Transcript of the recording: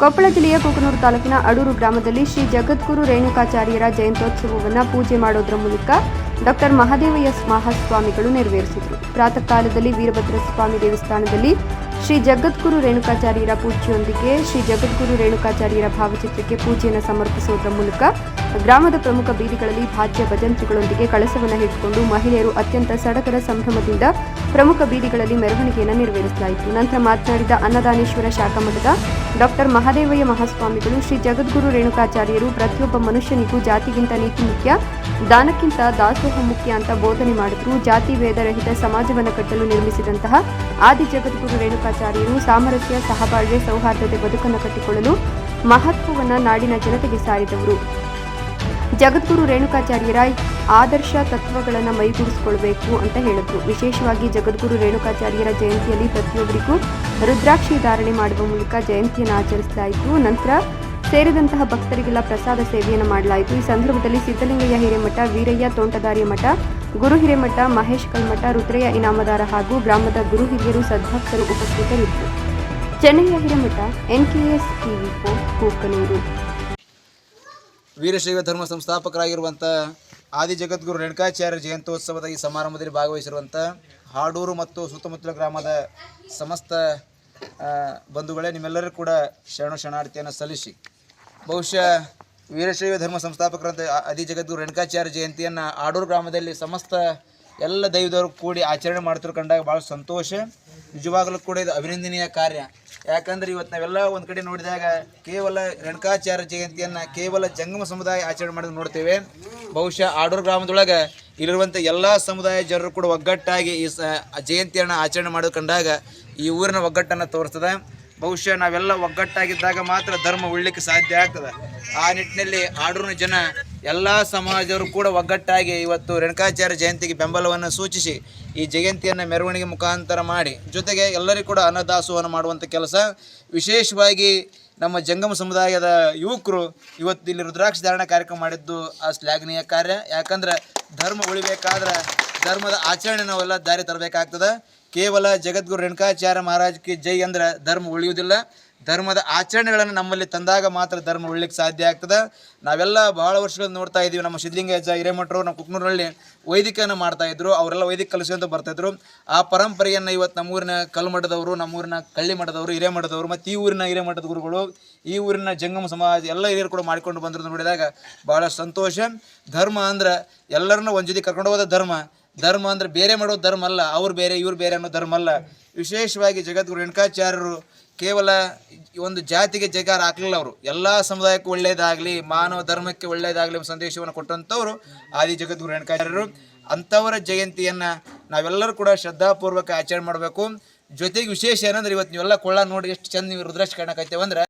ಕೊಪ್ಪಳ ಜಿಲ್ಲೆಯ ಕುಕನೂರು ತಾಲೂಕಿನ ಅಡೂರು ಗ್ರಾಮದಲ್ಲಿ ಶ್ರೀ ಜಗದ್ಗುರು ರೇಣುಕಾಚಾರ್ಯರ ಜಯಂತ್ಯೋತ್ಸವವನ್ನು ಪೂಜೆ ಮಾಡೋದರ ಮೂಲಕ ಡಾಕ್ಟರ್ ಮಹಾದೇವಯ್ಯ ಮಹಾಸ್ವಾಮಿಗಳು ನೆರವೇರಿಸಿದರು. ಪ್ರಾತಃ ಕಾಲದಲ್ಲಿ ವೀರಭದ್ರ ಸ್ವಾಮಿ ದೇವಸ್ಥಾನದಲ್ಲಿ ಶ್ರೀ ಜಗದ್ಗುರು ರೇಣುಕಾಚಾರ್ಯರ ಪೂಜೆಯೊಂದಿಗೆ ಶ್ರೀ ಜಗದ್ಗುರು ರೇಣುಕಾಚಾರ್ಯರ ಭಾವಚಿತ್ರಕ್ಕೆ ಪೂಜೆಯನ್ನು ಸಮರ್ಪಿಸುವುದರ ಮೂಲಕ ಗ್ರಾಮದ ಪ್ರಮುಖ ಬೀದಿಗಳಲ್ಲಿ ಭಾಜ್ಯ ಭಜಂತ್ರಿಗಳೊಂದಿಗೆ ಕಳಸವನ್ನು ಹಿಡಿದುಕೊಂಡು ಮಹಿಳೆಯರು ಅತ್ಯಂತ ಸಡಗರ ಸಂಭ್ರಮದಿಂದ ಪ್ರಮುಖ ಬೀದಿಗಳಲ್ಲಿ ಮೆರವಣಿಗೆಯನ್ನು ನೆರವೇರಿಸಲಾಯಿತು ನಂತರ ಮಾತನಾಡಿದ ಅನ್ನದಾನೇಶ್ವರ ಶಾಖಾ ಮಠದ ಡಾಕ್ಟರ್ ಮಹಾದೇವಯ್ಯ ಮಹಾಸ್ವಾಮಿಗಳು ಶ್ರೀ ಜಗದ್ಗುರು ರೇಣುಕಾಚಾರ್ಯರು ಪ್ರತಿಯೊಬ್ಬ ಮನುಷ್ಯನಿಗೂ ಜಾತಿಗಿಂತ ನೀತಿ ಮುಖ್ಯ, ದಾನಕ್ಕಿಂತ ದಾಸೋಹ ಮುಖ್ಯ ಅಂತ ಬೋಧನೆ ಮಾಡಿದ್ರು, ಜಾತಿ ಭೇದರಹಿತ ಸಮಾಜವನ್ನು ಕಟ್ಟಲು ನಿರ್ಮಿಸಿದಂತಹ ಆದಿ ಜಗದ್ಗುರು ರೇಣುಕಾಚಾರ್ಯರು ಸಾಮರಸ್ಯ, ಸಹಬಾಳ್ವೆ, ಸೌಹಾರ್ದತೆ ಬದುಕನ್ನು ಕಟ್ಟಿಕೊಳ್ಳಲು ಮಹತ್ವವನ್ನು ನಾಡಿನ ಜನತೆಗೆ ಸಾರಿದವರು. ಜಗದ್ಗುರು ರೇಣುಕಾಚಾರ್ಯರ ಆದರ್ಶ ತತ್ವಗಳನ್ನು ಮೈಗೂಡಿಸ್ಕೊಳ್ಬೇಕು ಅಂತ ಹೇಳಿದ್ರು. ವಿಶೇಷವಾಗಿ ಜಗದ್ಗುರು ರೇಣುಕಾಚಾರ್ಯರ ಜಯಂತಿಯಲ್ಲಿ ಪ್ರತಿಯೊಬ್ಬರಿಗೂ ರುದ್ರಾಕ್ಷಿ ಧಾರಣೆ ಮಾಡುವ ಮೂಲಕ ಜಯಂತಿಯನ್ನು ಆಚರಿಸಲಾಯಿತು ನಂತರ ಸೇರಿದಂತಹ ಭಕ್ತರಿಗೆಲ್ಲ ಪ್ರಸಾದ ಸೇವೆಯನ್ನು ಮಾಡಲಾಯಿತು. ಈ ಸಂದರ್ಭದಲ್ಲಿ ಸಿದ್ದಲಿಂಗಯ್ಯ ಹಿರೇಮಠ, ವೀರಯ್ಯ ತೋಂಟದಾರ್ಯ ಮಠ, ಗುರು ಹಿರೇಮಠ, ಮಹೇಶ್ ಕಲ್ಮಠ, ರುದ್ರಯ್ಯ ಇನಾಮದಾರ ಹಾಗೂ ಗ್ರಾಮದ ಗುರು ಹಿರಿಯರು ಸದ್ಭಕ್ತರು ಉಪಸ್ಥಿತರಿದ್ದರು. Channayya Hiremath, NKS TV Kukanur. Veerashaiva ಧರ್ಮ ಸಂಸ್ಥಾಪಕರಾಗಿರುವಂಥ ಆದಿ ಜಗದ್ಗುರು ರೇಣುಕಾಚಾರ್ಯ ಜಯಂತ್ಯೋತ್ಸವದ ಈ ಸಮಾರಂಭದಲ್ಲಿ ಭಾಗವಹಿಸಿರುವಂಥ ಹಾಡೂರು ಮತ್ತು ಸುತ್ತಮುತ್ತಲ ಗ್ರಾಮದ ಸಮಸ್ತ ಬಂಧುಗಳೇ ನಿಮ್ಮೆಲ್ಲರೂ ಕೂಡ ಶರಣ ಶರಣಾರ್ಥಿಯನ್ನು ಸಲ್ಲಿಸಿ. ಬಹುಶಃ ವೀರಶೈವ ಧರ್ಮ ಸಂಸ್ಥಾಪಕರಂತ ಆದಿ ಜಗದ್ಗುರು ರೇಣುಕಾಚಾರ್ಯ ಜಯಂತಿಯನ್ನು ಆಡೂರು ಗ್ರಾಮದಲ್ಲಿ ಸಮಸ್ತ ಎಲ್ಲ ದೈವದವರು ಕೂಡಿ ಆಚರಣೆ ಮಾಡ್ತಿರೋ ಕಂಡಾಗ ಭಾಳ ಸಂತೋಷ. ನಿಜವಾಗಲೂ ಕೂಡ ಇದು ಅಭಿನಂದನೀಯ ಕಾರ್ಯ. ಯಾಕಂದ್ರೆ ಇವತ್ತು ನಾವೆಲ್ಲ ಒಂದು ಕಡೆ ನೋಡಿದಾಗ ಕೇವಲ ರೇಣುಕಾಚಾರ್ಯ ಜಯಂತಿಯನ್ನು ಕೇವಲ ಜಂಗಮ ಸಮುದಾಯ ಆಚರಣೆ ಮಾಡೋದು ನೋಡ್ತೇವೆ. ಬಹುಶಃ ಆಡೂರು ಗ್ರಾಮದೊಳಗೆ ಇಲ್ಲಿರುವಂಥ ಎಲ್ಲ ಸಮುದಾಯ ಜನರು ಕೂಡ ಒಗ್ಗಟ್ಟಾಗಿ ಈ ಸ ಜಯಂತಿಯನ್ನು ಆಚರಣೆ ಮಾಡೋದು ಈ ಊರಿನ ಒಗ್ಗಟ್ಟನ್ನು ತೋರಿಸ್ತದೆ. ಬಹುಶಃ ನಾವೆಲ್ಲ ಒಗ್ಗಟ್ಟಾಗಿದ್ದಾಗ ಮಾತ್ರ ಧರ್ಮ ಉಳ್ಳಿಕ್ಕೆ ಸಾಧ್ಯ ಆಗ್ತದೆ. ಆ ನಿಟ್ಟಿನಲ್ಲಿ ಆಡೂರಿನ ಜನ ಎಲ್ಲ ಸಮಾಜವರು ಕೂಡ ಒಗ್ಗಟ್ಟಾಗಿ ಇವತ್ತು ರೇಣುಕಾಚಾರ್ಯ ಜಯಂತಿಗೆ ಬೆಂಬಲವನ್ನು ಸೂಚಿಸಿ ಈ ಜಯಂತಿಯನ್ನು ಮೆರವಣಿಗೆ ಮುಖಾಂತರ ಮಾಡಿ. ಜೊತೆಗೆ ಎಲ್ಲರಿಗೂ ಕೂಡ ಅನ್ನದಾಸೋಹನ ಮಾಡುವಂಥ ಕೆಲಸ. ವಿಶೇಷವಾಗಿ ನಮ್ಮ ಜಂಗಮ ಸಮುದಾಯದ ಯುವಕರು ಇವತ್ತು ಇಲ್ಲಿ ರುದ್ರಾಕ್ಷ ಧಾರಣ ಕಾರ್ಯಕ್ರಮ ಮಾಡಿದ್ದು ಆ ಶ್ಲಾಘನೀಯ ಕಾರ್ಯ. ಯಾಕಂದ್ರೆ ಧರ್ಮ ಉಳಿಬೇಕಾದ್ರೆ ಧರ್ಮದ ಆಚರಣೆ ನಾವೆಲ್ಲ ದಾರಿ ತರಬೇಕಾಗ್ತದೆ. ಕೇವಲ ಜಗದ್ಗುರು ರೇಣುಕಾಚಾರ್ಯ ಮಹಾರಾಜ್ ಕಿ ಜೈ ಅಂದ್ರೆ ಧರ್ಮ ಉಳಿಯುವುದಿಲ್ಲ. ಧರ್ಮದ ಆಚರಣೆಗಳನ್ನು ನಮ್ಮಲ್ಲಿ ತಂದಾಗ ಮಾತ್ರ ಧರ್ಮ ಉಳಿಲಿಕ್ಕೆ ಸಾಧ್ಯ ಆಗ್ತದೆ. ನಾವೆಲ್ಲ ಬಹಳ ವರ್ಷಗಳಿಂದ ನೋಡ್ತಾ ಇದ್ದೀವಿ. ನಮ್ಮ ಸಿದ್ಧಲಿಂಗಜ್ಜ ಹಿರೇಮಠರು ನಮ್ಮ ಕುಕ್ನೂರಿನಲ್ಲಿ ವೈದಿಕನ ಮಾಡ್ತಾ ಇದ್ರು. ಅವರೆಲ್ಲ ವೈದಿಕ ಕಲಿಸ್ಕೊಂತ ಬರ್ತಾಯಿದ್ರು ಆ ಪರಂಪರೆಯನ್ನು ಇವತ್ತು ನಮ್ಮೂರಿನ ಕಲ್ಮಠದವರು, ನಮ್ಮೂರಿನ ಕಳ್ಳಿ ಮಠದವರು ಹಿರೇಮಠದವರು ಮತ್ತು ಈ ಊರಿನ ಹಿರೇಮಠದ ಗುರುಗಳು, ಈ ಊರಿನ ಜಂಗಮ ಸಮಾಜ ಎಲ್ಲ ಹಿರಿಯರು ಕೂಡ ಮಾಡಿಕೊಂಡು ಬಂದಿರೋದು ನೋಡಿದಾಗ ಭಾಳ ಸಂತೋಷ. ಧರ್ಮ ಅಂದ್ರೆ ಎಲ್ಲರನ್ನ ಒಂದು ಜೊತೆ ಕರ್ಕೊಂಡು ಹೋದ ಧರ್ಮ. ಧರ್ಮ ಅಂದ್ರೆ ಬೇರೆ ಮಾಡೋ ಧರ್ಮ ಅಲ್ಲ, ಅವ್ರು ಬೇರೆ, ಇವ್ರು ಬೇರೆ ಅನ್ನೋ ಧರ್ಮ ಅಲ್ಲ. ವಿಶೇಷವಾಗಿ ಜಗದ್ಗುರು ರೇಣುಕಾಚಾರ್ಯರು ಕೇವಲ ಒಂದು ಜಾತಿಗೆ ಜಗಾರ ಹಾಕಲಿಲ್ಲ ಅವರು. ಎಲ್ಲ ಸಮುದಾಯಕ್ಕೂ ಒಳ್ಳೆಯದಾಗಲಿ ಮಾನವ ಧರ್ಮಕ್ಕೆ ಒಳ್ಳೆಯದಾಗಲಿ ಸಂದೇಶವನ್ನು ಕೊಟ್ಟಂಥವ್ರು ಆದಿ ಜಗದ್ಗುರು ರೇಣುಕಾಚಾರ್ಯರು ಅಂಥವರ ಜಯಂತಿಯನ್ನು ನಾವೆಲ್ಲರೂ ಕೂಡ ಶ್ರದ್ಧಾಪೂರ್ವಕ ಆಚರಣೆ ಮಾಡಬೇಕು. ಜೊತೆಗೆ ವಿಶೇಷ ಏನಂದ್ರೆ ಇವತ್ತು ನೀವೆಲ್ಲ ಕೊಳ್ಳ ನೋಡಿ ಎಷ್ಟು ಚಂದ ನೀವು ರುದ್ರಾಕ್ಷ ಕಾಣಕತ್ತೇವೆ ಅಂದ್ರೆ